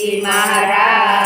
શ્રી મહારાજની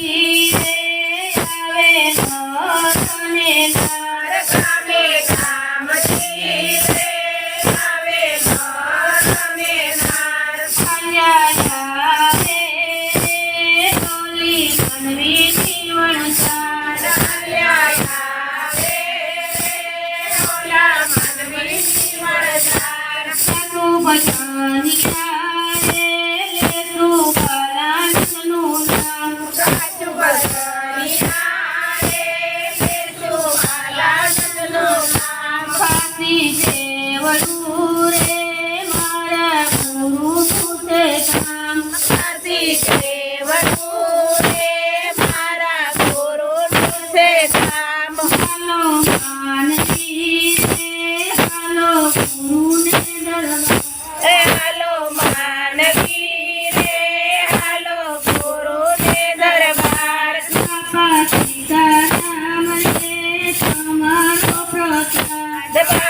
આવે Bye-bye.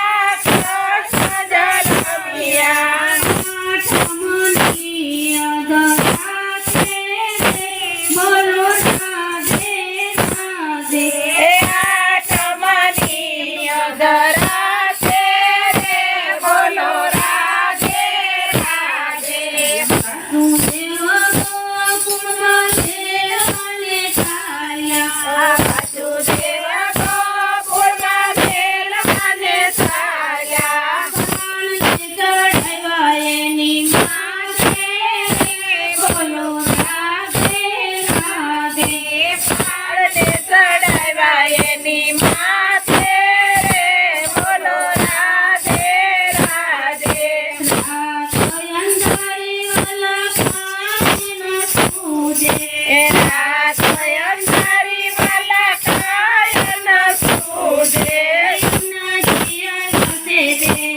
Baby.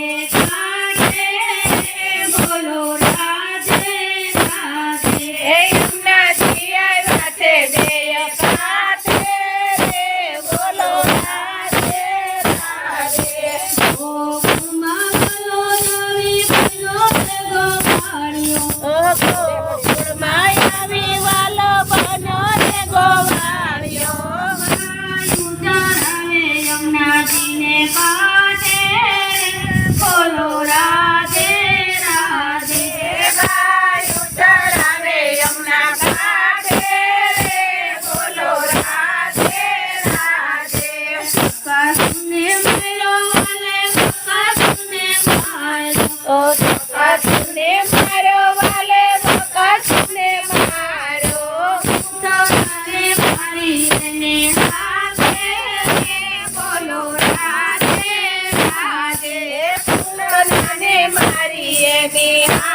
தேவா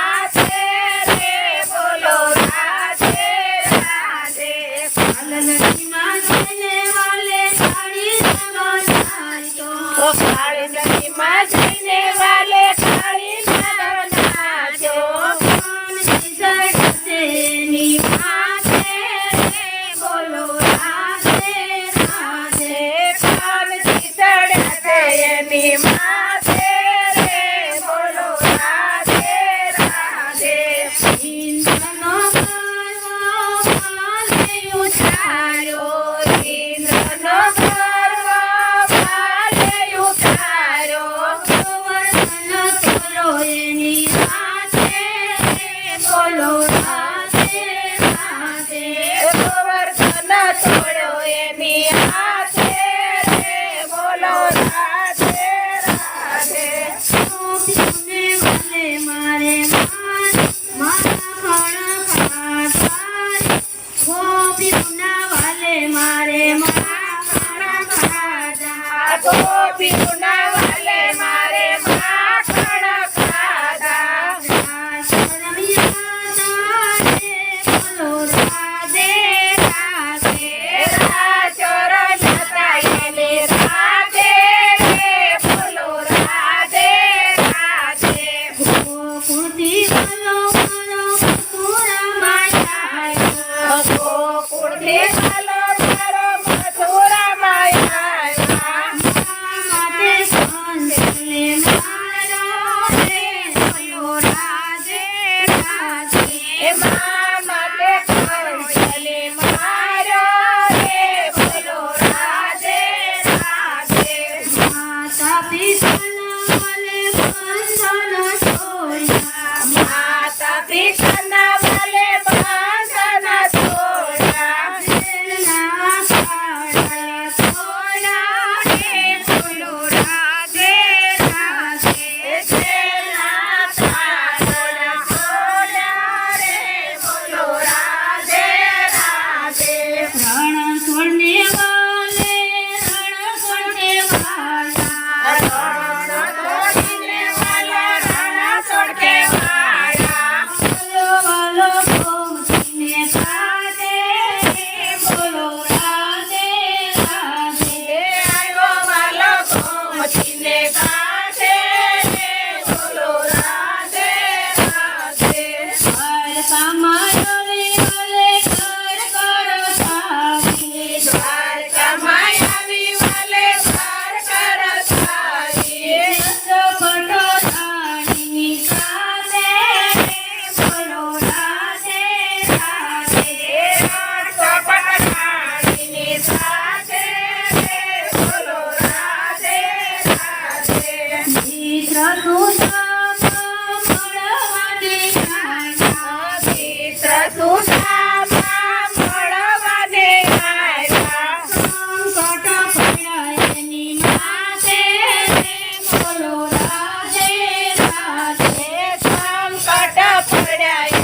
ગોકુળથી બોલો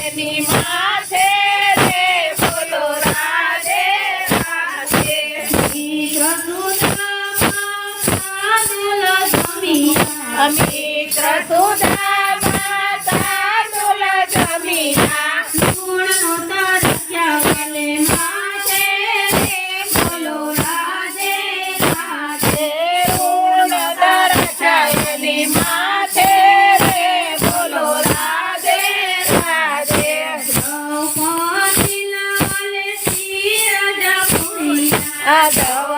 Any mind. Adão.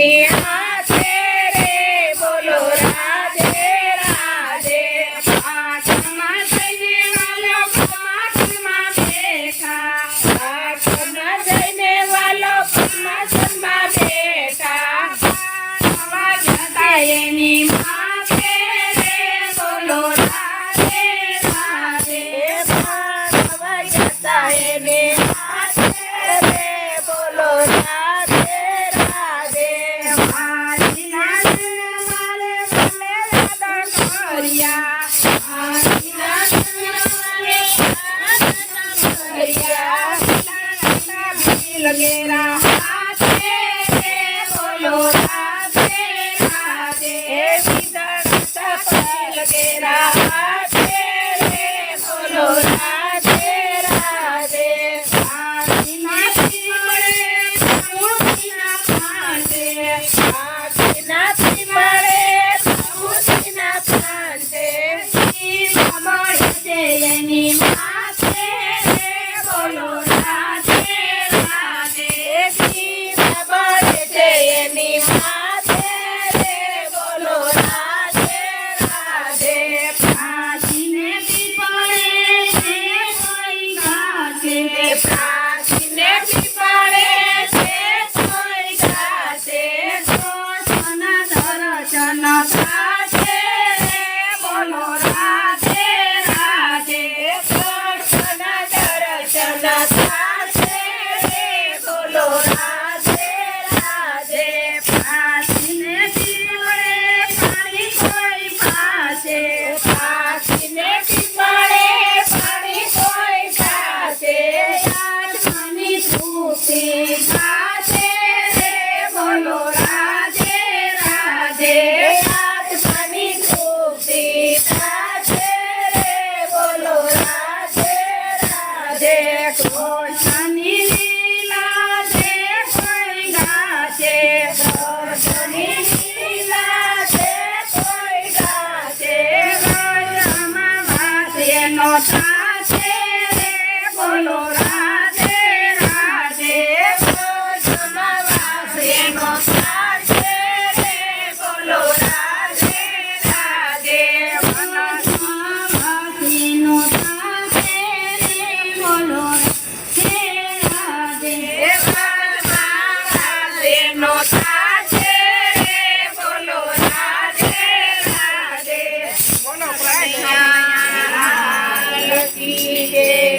સિંહા છે રે બોલો રાધે રાધે પાઠમાં જઈને વાલો પાઠમાં બેઠા પાઠમાં જઈને વાલો પાઠમાં બેઠા આવા જતા એની માથે રે બોલો રાધે રાધે પાઠમાં જતા એની